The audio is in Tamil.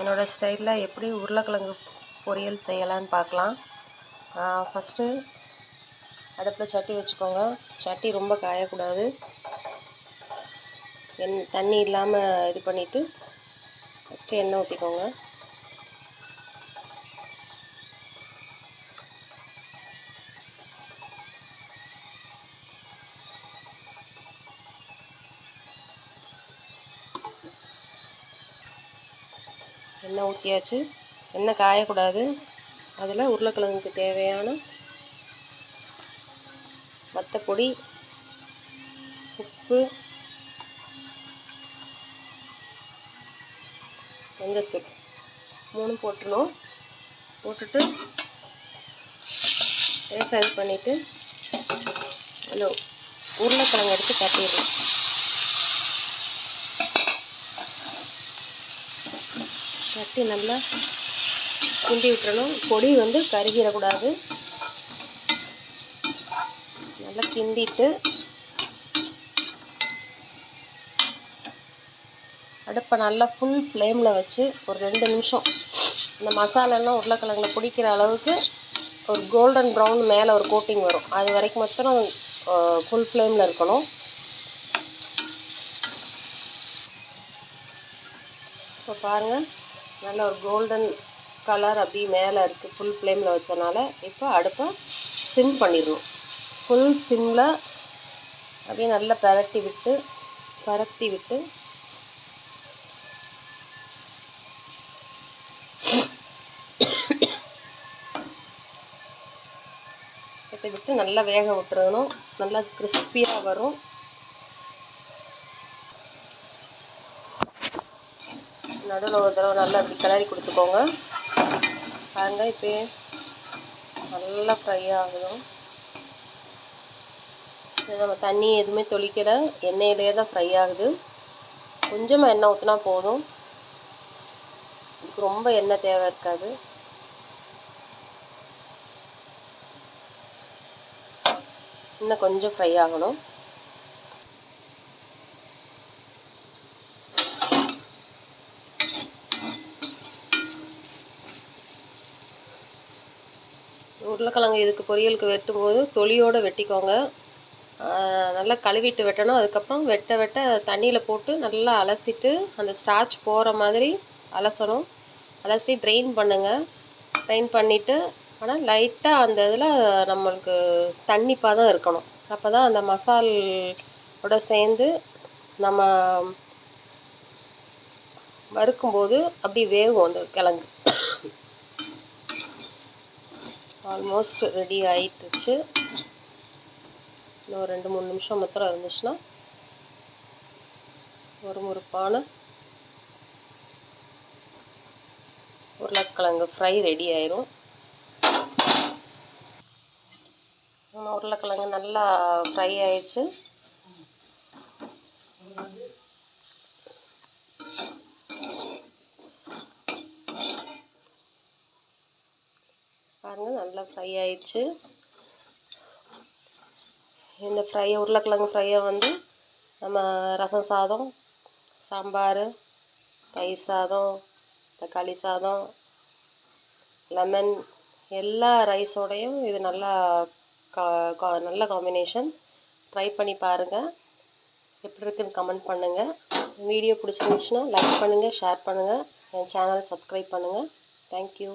என்னோடய ஸ்டைலில் எப்படி உருளைக்கிழங்கு பொரியல் செய்யலான்னு பார்க்கலாம். ஃபஸ்ட்டு அடுப்பில் சட்டி வச்சுக்கோங்க. சட்டி ரொம்ப காயக்கூடாது. எண் தண்ணி இல்லாமல் இது பண்ணிவிட்டு ஃபஸ்ட்டு எண்ணெய் ஊற்றிக்கோங்க. எண்ணெய் ஊற்றியாச்சு எண்ணெய் காயக்கூடாது. அதில் உருளைக்கிழங்குக்கு தேவையான வத்தப்பொடி உப்பு மஞ்சத்தூள் மூணு போட்டுருணும் போட்டுட்டு லேசாக இது பண்ணிவிட்டு அதில் உருளைக்கிழங்கு எடுத்து கட்டிடுறோம் தட்டி நல்லா கிண்டி விட்டுறணும். பொடி வந்து கருகிடக்கூடாது. நல்லா கிண்டிட்டு அடுப்பை நல்லா ஃபுல் ஃப்ளேமில் வச்சு ஒரு ரெண்டு நிமிஷம். இந்த மசாலெல்லாம் உருளைக்கிழங்குல பிடிக்கிற அளவுக்கு ஒரு கோல்டன் ப்ரௌன் மேலே ஒரு கோட்டிங் வரும். அது வரைக்கும் மட்டும் ஃபுல் ஃப்ளேமில் இருக்கணும். இப்போ பாருங்கள் நல்ல ஒரு கோல்டன் கலர் அப்படி மேலே இருக்குது ஃபுல் ஃப்ளேமில் வச்சனால இப்போ அடுப்பை சிம் பண்ணிடணும். ஃபுல் சிம்மில் அப்படியே நல்லா பரட்டி விட்டு பரட்டி விட்டு. விட்டு விட்டு நல்லா வேக விட்டுறணும். நல்லா கிறிஸ்பியாக வரும். நடுவில் ஒரு தடவை நல்லா இப்படி கிளறி கொடுத்துக்கோங்க. பாருங்க இப்போ நல்லா ஃப்ரை ஆகணும். நம்ம தண்ணி எதுவுமே தொளிக்கலை. எண்ணெயிலே தான் ஃப்ரை ஆகுது. கொஞ்சமாக எண்ணெய் ஊற்றினா போதும். இதுக்கு ரொம்ப எண்ணெய் தேவை இருக்காது. இன்னும் கொஞ்சம் ஃப்ரை ஆகணும். உருளைக்கிழங்கு இதுக்கு பொரியலுக்கு வெட்டும்போது தொலியோடு வெட்டிக்கோங்க. நல்லா கழுவிட்டு வெட்டணும். அதுக்கப்புறம் வெட்ட வெட்ட தண்ணியில் போட்டு நல்லா அலசிட்டு அந்த ஸ்டார்ச் போகிற மாதிரி அலசணும். அலசி ட்ரெயின் பண்ணுங்கள் ட்ரெயின் பண்ணிவிட்டு ஆனால் லைட்டாக அந்த இதில் நம்மளுக்கு தண்ணி பதம் இருக்கணும். அப்போ தான் அந்த மசால் ஓட சேர்ந்து நம்ம வறுக்கும்போது அப்படி வேகும் அந்த கிழங்கு. ஆல்மோஸ்ட் ரெடி ஆயிட்டுச்சு. இன்னும் ரெண்டு மூணு நிமிஷம் மாத்திரம் இருந்துச்சுன்னா ஒரு முறுப்பான உருளைக்கிழங்கு ஃப்ரை ரெடி ஆயிரும். உருளைக்கிழங்கு நல்லா ஃப்ரை ஆயிடுச்சு. பாருங்கள் நல்லா ஃப்ரை ஆயிடுச்சு. இந்த ஃப்ரை உருளைக்கிழங்கு ஃப்ரையை வந்து நம்ம ரசம் சாதம் சாம்பார் தயிர் சாதம் தக்காளி சாதம் லெமன் எல்லா ரைஸோடையும் இது நல்லா கா நல்ல காம்பினேஷன் ட்ரை பண்ணி பாருங்கள் எப்படி இருக்குன்னு கமெண்ட் பண்ணுங்கள் வீடியோ பிடிச்சிருந்துச்சுன்னா லைக் பண்ணுங்கள் ஷேர் பண்ணுங்கள் என் சேனல் சப்ஸ்கிரைப் பண்ணுங்கள் தேங்க்யூ